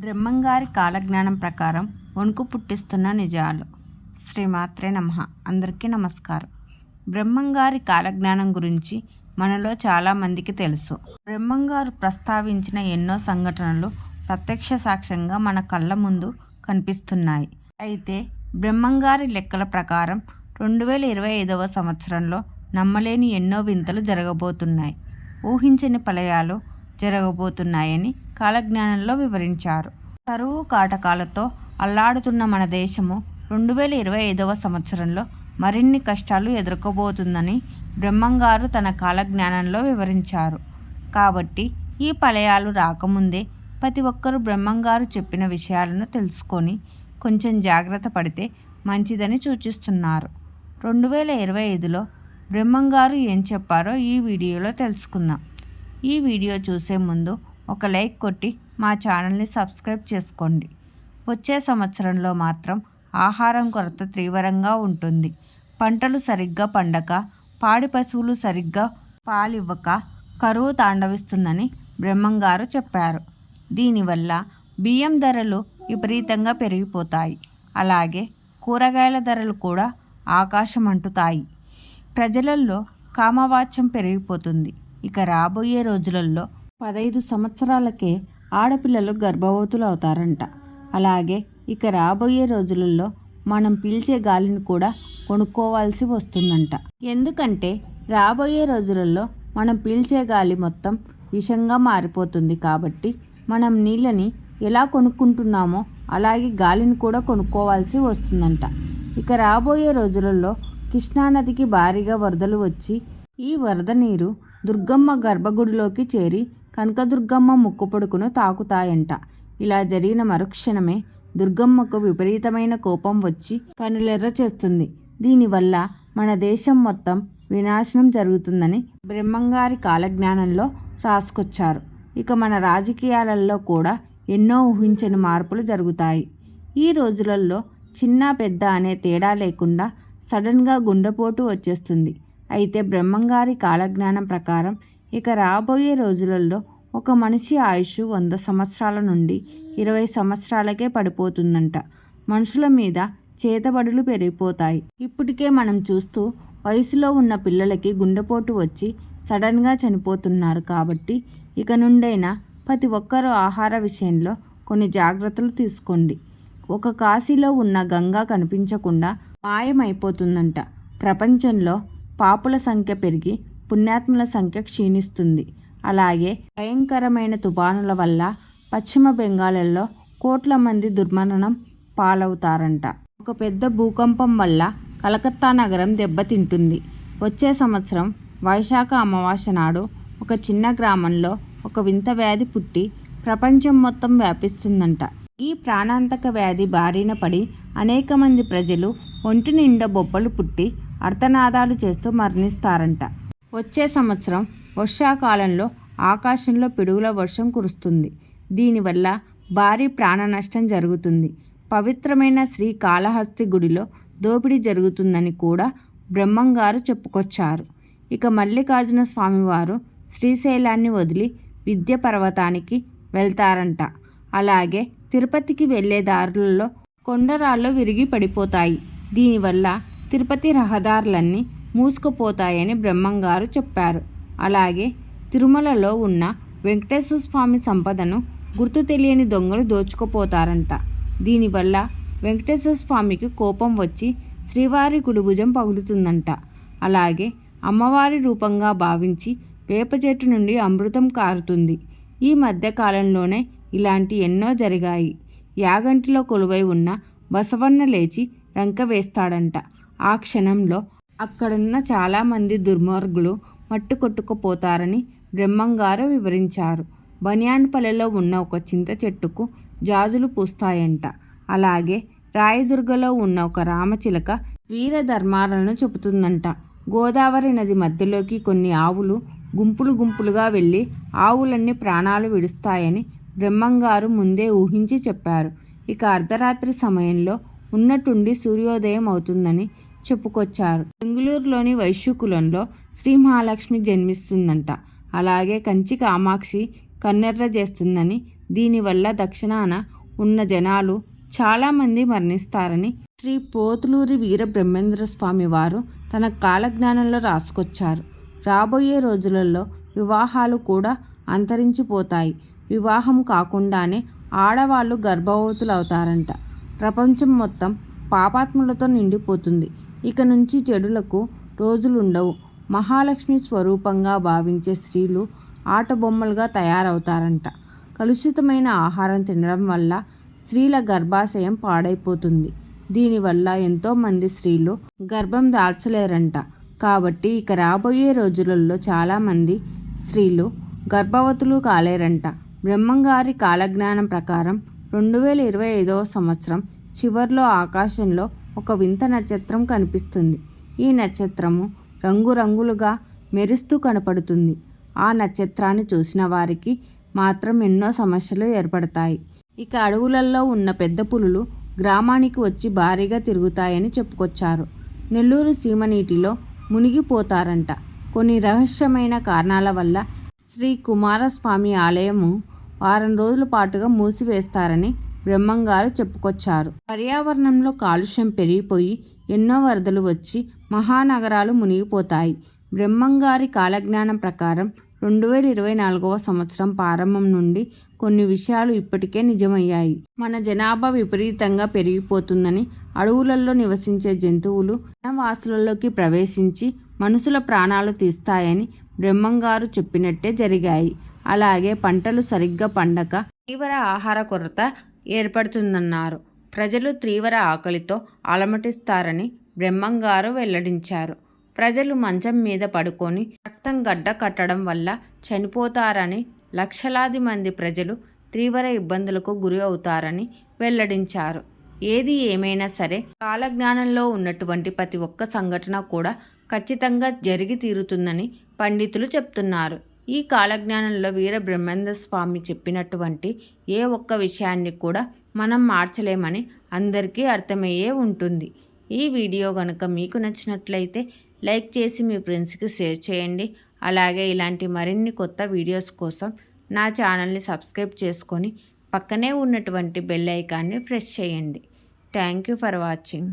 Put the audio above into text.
బ్రహ్మంగారి కాలజ్ఞానం ప్రకారం వణుకు పుట్టిస్తున్న నిజాలు. శ్రీమాత్రే నమ. అందరికీ నమస్కారం. బ్రహ్మంగారి కాలజ్ఞానం గురించి మనలో చాలామందికి తెలుసు. బ్రహ్మంగారు ప్రస్తావించిన ఎన్నో సంఘటనలు ప్రత్యక్ష సాక్ష్యంగా మన కళ్ళ ముందు కనిపిస్తున్నాయి. అయితే బ్రహ్మంగారి లెక్కల ప్రకారం రెండు వేల ఇరవై ఐదవ సంవత్సరంలో నమ్మలేని ఎన్నో వింతలు జరగబోతున్నాయి. ఊహించని పలయాలు జరగబోతున్నాయని కాలజ్ఞానంలో వివరించారు. కరువు కాటకాలతో అల్లాడుతున్న మన దేశము రెండు వేల ఇరవై ఐదవ సంవత్సరంలో మరిన్ని కష్టాలు ఎదుర్కోబోతుందని బ్రహ్మంగారు తన కాలజ్ఞానంలో వివరించారు. కాబట్టి ఈ ఫలయాలు రాకముందే ప్రతి ఒక్కరూ బ్రహ్మంగారు చెప్పిన విషయాలను తెలుసుకొని కొంచెం జాగ్రత్త పడితే మంచిదని సూచిస్తున్నారు. రెండు వేల ఇరవై ఐదులో బ్రహ్మంగారు ఏం చెప్పారో ఈ వీడియోలో తెలుసుకుందాం. ఈ వీడియో చూసే ముందు ఒక లైక్ కొట్టి మా ఛానల్ని సబ్స్క్రైబ్ చేసుకోండి. వచ్చే సంవత్సరంలో మాత్రం ఆహారం కొరత తీవ్రంగా ఉంటుంది. పంటలు సరిగ్గా పండక పాడి పశువులు సరిగ్గా పాలివ్వక కరువు తాండవిస్తుందని బ్రహ్మంగారు చెప్పారు. దీనివల్ల బియ్యం ధరలు విపరీతంగా పెరిగిపోతాయి. అలాగే కూరగాయల ధరలు కూడా ఆకాశం అంటుతాయి. ప్రజలలో కామవాచ్యం పెరిగిపోతుంది. ఇక రాబోయే రోజులలో పదైదు సంవత్సరాలకే ఆడపిల్లలు గర్భవతులు అవుతారంట అలాగే ఇక రాబోయే రోజులలో మనం పీల్చే గాలిని కూడా కొనుక్కోవాల్సి వస్తుందంట. ఎందుకంటే రాబోయే రోజులలో మనం పీల్చే గాలి మొత్తం విషంగా మారిపోతుంది కాబట్టి మనం నీళ్ళని ఎలా కొనుక్కుంటున్నామో అలాగే గాలిని కూడా కొనుక్కోవాల్సి వస్తుందంట. ఇక రాబోయే రోజులలో కృష్ణానదికి భారీగా వరదలు వచ్చి ఈ వరద నీరు దుర్గమ్మ గర్భగుడిలోకి చేరి కనకదుర్గమ్మ ముక్కుపొడుకును తాకుతాయంట. ఇలా జరిగిన మరుక్షణమే దుర్గమ్మకు విపరీతమైన కోపం వచ్చి కనులెర్ర చేస్తుంది. దీనివల్ల మన దేశం మొత్తం వినాశనం జరుగుతుందని బ్రహ్మంగారి కాలజ్ఞానంలో రాసుకొచ్చారు. ఇక మన రాజకీయాలలో కూడా ఎన్నో ఊహించని మార్పులు జరుగుతాయి. ఈ రోజులలో చిన్న పెద్ద అనే తేడా లేకుండా సడన్గా గుండెపోటు వచ్చేస్తుంది. అయితే బ్రహ్మంగారి కాలజ్ఞానం ప్రకారం ఇక రాబోయే రోజులలో ఒక మనిషి ఆయుష్ వంద సంవత్సరాల నుండి ఇరవై సంవత్సరాలకే పడిపోతుందంట. మనుషుల మీద చేతబడులు పెరిగిపోతాయి. ఇప్పటికే మనం చూస్తూ వయసులో ఉన్న పిల్లలకి గుండెపోటు వచ్చి సడన్గా చనిపోతున్నారు కాబట్టి ఇక నుండైనా ప్రతి ఒక్కరూ ఆహార విషయంలో కొన్ని జాగ్రత్తలు తీసుకోండి. ఒక కాశీలో ఉన్న గంగా కనిపించకుండా మాయమైపోతుందంట. ప్రపంచంలో పాపుల సంఖ్య పెరిగి పుణ్యాత్ముల సంఖ్య క్షీణిస్తుంది. అలాగే భయంకరమైన తుఫానుల వల్ల పశ్చిమ బెంగాల్లో కోట్ల మంది దుర్మరణం పాలవుతారంట. ఒక పెద్ద భూకంపం వల్ల కలకత్తా నగరం దెబ్బతింటుంది. వచ్చే సంవత్సరం వైశాఖ అమావాస్య నాడు ఒక చిన్న గ్రామంలో ఒక వింత వ్యాధి పుట్టి ప్రపంచం మొత్తం వ్యాపిస్తుందంట. ఈ ప్రాణాంతక వ్యాధి బారిన పడి అనేక మంది ప్రజలు ఒంటి నిండా బొబ్బలు పుట్టి అర్ధనాదాలు చేస్తూ మరణిస్తారంట. వచ్చే సంవత్సరం వర్షాకాలంలో ఆకాశంలో పిడుగుల వర్షం కురుస్తుంది. దీనివల్ల భారీ ప్రాణ నష్టం జరుగుతుంది. పవిత్రమైన శ్రీ కాళహస్తి గుడిలో దోపిడీ జరుగుతుందని కూడా బ్రహ్మంగారు చెప్పుకొచ్చారు. ఇక మల్లికార్జున స్వామివారు శ్రీశైలాన్ని వదిలి విద్య పర్వతానికి వెళ్తారంట. అలాగే తిరుపతికి వెళ్ళే దారులలో కొండరాళ్ళు విరిగి పడిపోతాయి. దీనివల్ల తిరుపతి రహదారులన్నీ మూసుకుపోతాయని బ్రహ్మంగారు చెప్పారు. అలాగే తిరుమలలో ఉన్న వెంకటేశ్వర స్వామి సంపదను గుర్తు తెలియని దొంగలు దోచుకుపోతారంట. దీనివల్ల వెంకటేశ్వర స్వామికి కోపం వచ్చి శ్రీవారి కుడిభుజం పగులుతుందంట. అలాగే అమ్మవారి రూపంగా భావించి వేప చెట్టు నుండి అమృతం కారుతుంది. ఈ మధ్యకాలంలోనే ఇలాంటి ఎన్నో జరిగాయి. యాగంటిలో కొలువై ఉన్న బసవన్న లేచి రంక వేస్తాడంట. ఆ క్షణంలో అక్కడున్న చాలామంది దుర్మార్గులు మట్టు కొట్టుకుపోతారని బ్రహ్మంగారు వివరించారు. బనియాన్పల్లెలో ఉన్న ఒక చింత చెట్టుకు జాజులు పూస్తాయంట. అలాగే రాయదుర్గలో ఉన్న ఒక రామచిలక వీర ధర్మాలను చెబుతుందంట. గోదావరి నది మధ్యలోకి కొన్ని ఆవులు గుంపులు గుంపులుగా వెళ్ళి ఆవులన్నీ ప్రాణాలు విడుస్తాయని బ్రహ్మంగారు ముందే ఊహించి చెప్పారు. ఇక అర్ధరాత్రి సమయంలో ఉన్నట్టుండి సూర్యోదయం అవుతుందని చెప్పుకొచ్చారు. బెంగళూరులోని వైశ్యకులంలో శ్రీ మహాలక్ష్మి జన్మిస్తుందంట. అలాగే కంచి కామాక్షి కన్నెర్ర చేస్తుందని దీనివల్ల దక్షిణాన ఉన్న జనాలు చాలామంది మరణిస్తారని శ్రీ పోతులూరి వీర బ్రహ్మేంద్ర స్వామి వారు తన కాలజ్ఞానంలో రాసుకొచ్చారు. రాబోయే రోజులలో వివాహాలు కూడా అంతరించిపోతాయి. వివాహం కాకుండానే ఆడవాళ్ళు గర్భవతులు అవుతారంట ప్రపంచం మొత్తం పాపాత్ములతో నిండిపోతుంది. ఇక నుంచి చెడులకు రోజులుండవు. మహాలక్ష్మి స్వరూపంగా భావించే స్త్రీలు ఆటబొమ్మలుగా తయారవుతారంట. కలుషితమైన ఆహారం తినడం వల్ల స్త్రీల గర్భాశయం పాడైపోతుంది. దీనివల్ల ఎంతోమంది స్త్రీలు గర్భం దాల్చలేరంట. కాబట్టి ఇక రాబోయే రోజులలో చాలామంది స్త్రీలు గర్భవతులు కాలేరంట. బ్రహ్మంగారి కాలజ్ఞానం ప్రకారం రెండు వేల ఇరవై ఐదవ సంవత్సరం చివర్లో ఆకాశంలో ఒక వింత నక్షత్రం కనిపిస్తుంది. ఈ నక్షత్రము రంగురంగులుగా మెరుస్తూ కనపడుతుంది. ఆ నక్షత్రాన్ని చూసిన వారికి మాత్రం ఎన్నో సమస్యలు ఏర్పడతాయి. ఇక అడవులలో ఉన్న పెద్ద పులులు గ్రామానికి వచ్చి భారీగా తిరుగుతాయని చెప్పుకొచ్చారు. నెల్లూరు సీమ నీటిలో మునిగిపోతారంట. కొన్ని రహస్యమైన కారణాల వల్ల శ్రీ కుమారస్వామి ఆలయము వారం రోజుల పాటుగా మూసివేస్తారని బ్రహ్మంగారు చెప్పుకొచ్చారు. పర్యావరణంలో కాలుష్యం పెరిగిపోయి ఎన్నో వరదలు వచ్చి మహానగరాలు మునిగిపోతాయి. బ్రహ్మంగారి కాలజ్ఞానం ప్రకారం రెండు వేల ఇరవై నాలుగవ సంవత్సరం ప్రారంభం నుండి కొన్ని విషయాలు ఇప్పటికే నిజమయ్యాయి. మన జనాభా విపరీతంగా పెరిగిపోతుందని అడవులలో నివసించే జంతువులు వనవాసులలోకి ప్రవేశించి మనుషుల ప్రాణాలు తీస్తాయని బ్రహ్మంగారు చెప్పినట్టే జరిగాయి. అలాగే పంటలు సరిగ్గా పండక తీవ్ర ఆహార కొరత ఏర్పడుతుందన్నారు. ప్రజలు తీవ్ర ఆకలితో అలమటిస్తారని బ్రహ్మంగారు వెల్లడించారు. ప్రజలు మంచం మీద పడుకొని రక్తం గడ్డ కట్టడం వల్ల చనిపోతారని లక్షలాది మంది ప్రజలు తీవ్ర ఇబ్బందులకు గురి అవుతారని వెల్లడించారు. ఏది ఏమైనా సరే కాలజ్ఞానంలో ఉన్నటువంటి ప్రతి ఒక్క సంఘటన కూడా ఖచ్చితంగా జరిగి తీరుతుందని పండితులు చెప్తున్నారు. ఈ కాలజ్ఞానంలో వీర బ్రహ్మేంద్ర స్వామి చెప్పినటువంటి ఏ ఒక్క విషయాన్ని కూడా మనం మార్చలేమని అందరికీ అర్థమయ్యే ఉంటుంది. ఈ వీడియో కనుక మీకు నచ్చినట్లయితే లైక్ చేసి మీ ఫ్రెండ్స్కి షేర్ చేయండి. అలాగే ఇలాంటి మరిన్ని కొత్త వీడియోస్ కోసం నా ఛానల్ని సబ్స్క్రైబ్ చేసుకొని పక్కనే ఉన్నటువంటి బెల్ ఐకాన్ని ప్రెస్ చేయండి. Thank you for watching.